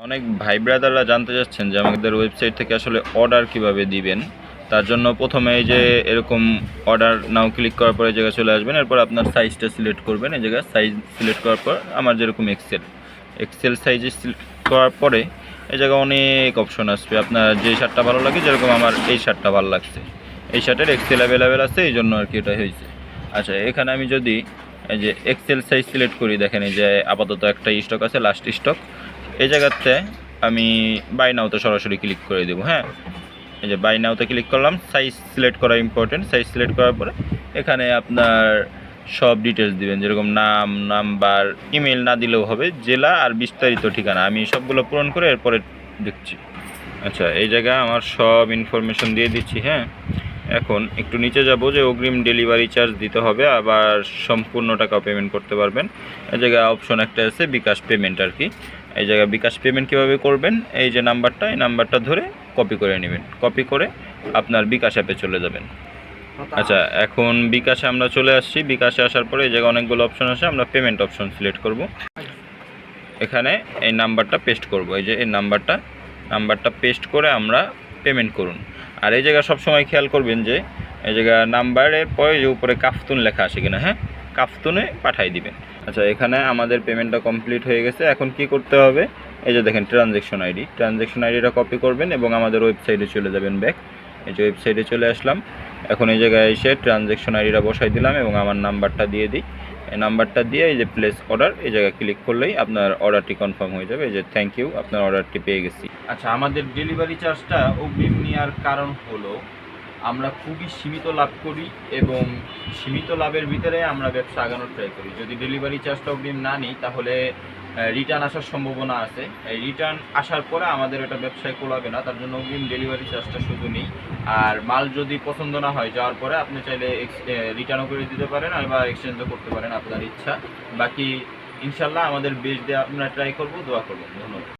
অনেক ভাই ব্রাদাররা জানতে চাচ্ছেন যে আমাদের ওয়েবসাইট থেকে আসলে অর্ডার কীভাবে দিবেন। তার জন্য প্রথমে এই যে এরকম অর্ডার নাও ক্লিক করার পরে এই জায়গায় চলে আসবেন। এরপর আপনার সাইজটা সিলেক্ট করবেন। এই জায়গায় সাইজ সিলেক্ট করার পর আমার যেরকম এক্সেল এক্সেল সাইজে সিলেক্ট করার পরে এই জায়গায় অনেক অপশন আসবে। আপনার যে শার্টটা ভালো লাগে, যেরকম আমার এই শার্টটা ভালো লাগছে। এই শার্টের এক্সেল অ্যাভেলেবেল আছে, এই জন্য আর কি এটা হয়েছে। আচ্ছা এখানে আমি যদি এই যে এক্সেল সাইজ সিলেক্ট করি, দেখেন এই যে আপাতত একটা স্টক আছে লাস্ট স্টক এই জায়গাতে আমি বাই নাওতে সরাসরি ক্লিক করে দেবো হ্যাঁ? এই যে বাই নাওতে ক্লিক করলাম সাইজ সিলেক্ট করা ইম্পর্টেন্ট সাইজ সিলেক্ট করার পরে এখানে আপনার সব ডিটেলস দিবেন, যেরকম নাম নাম্বার ইমেল না দিলেও হবে, জেলা আর বিস্তারিত ঠিকানা। আমি সবগুলো পূরণ করে এরপরে দেখছি। আচ্ছা এই জায়গায় আমার সব ইনফরমেশন দিয়ে দিচ্ছি হ্যাঁ? এখন একটু নিচে যাব যে অগ্রিম ডেলিভারি চার্জ দিতে হবে, আবার সম্পূর্ণ টাকা পেমেন্ট করতে পারবেন। এই জায়গায় অপশন একটা আছে, বিকাশ পেমেন্ট আর কি। এই জায়গায় বিকাশ পেমেন্ট কীভাবে করবেন? এই যে নাম্বারটা এই নাম্বারটা ধরে কপি করে নেবেন। কপি করে আপনার বিকাশ অ্যাপে চলে যাবেন। আচ্ছা এখন বিকাশে আমরা চলে আসছি। বিকাশে আসার পরে এই জায়গায় অনেকগুলো অপশন আছে। আমরা পেমেন্ট অপশন সিলেক্ট করব। এখানে এই নাম্বারটা পেস্ট করব। এই যে এই নাম্বারটা নাম্বারটা পেস্ট করে আমরা পেমেন্ট করুন। আর এই জায়গায় সবসময় খেয়াল করবেন যে এই জায়গা নাম্বারের পরে যে উপরে কাফতুন লেখা আছে কিনা হ্যাঁ? কাফতুনে পাঠাই দিবেন। আচ্ছা এখানে আমাদের পেমেন্টটা কমপ্লিট হয়ে গেছে। এখন কি করতে হবে? এই যে দেখেন ট্রানজ্যাকশন আইডি ট্রানজ্যাকশন আইডিটা কপি করবেন এবং আমাদের ওয়েবসাইটে চলে যাবেন ব্যাক এই যে ওয়েবসাইটে চলে আসলাম। এখন এই জায়গায় এসে ট্রানজ্যাকশন আইডিটা বসাই দিলাম এবং আমার নাম্বারটা দিয়ে দিই। এই নাম্বারটা দিয়ে এই যে প্লেস অর্ডার এই জায়গায় ক্লিক করলেই আপনার অর্ডারটি কনফার্ম হয়ে যাবে। এই যে থ্যাংক ইউ আপনার অর্ডারটি পেয়ে গেছি। আচ্ছা আমাদের ডেলিভারি চার্জটা অগ্রিম নেওয়ার কারণ হলো আমরা খুবই সীমিত লাভ করি এবং সীমিত লাভের ভিতরে আমরা ব্যবসা আগানোর ট্রাই করি। যদি ডেলিভারি চার্জটা অগ্রিম না নিই, তাহলে রিটার্ন আসার সম্ভাবনা আছে। এই রিটার্ন আসার পরে আমাদের এটা ব্যবসায় কোলাবে না, তার জন্য অগ্রিম ডেলিভারি চার্জটা শুধু নেই। আর মাল যদি পছন্দ না হয়, যাওয়ার পরে আপনি চাইলে রিটার্নও করে দিতে পারেন বা এক্সচেঞ্জও করতে পারেন, আপনার ইচ্ছা। বাকি ইনশাল্লাহ আমাদের বেশ দিয়ে আমরা ট্রাই করব, দোয়া করবেন ধন্যবাদ।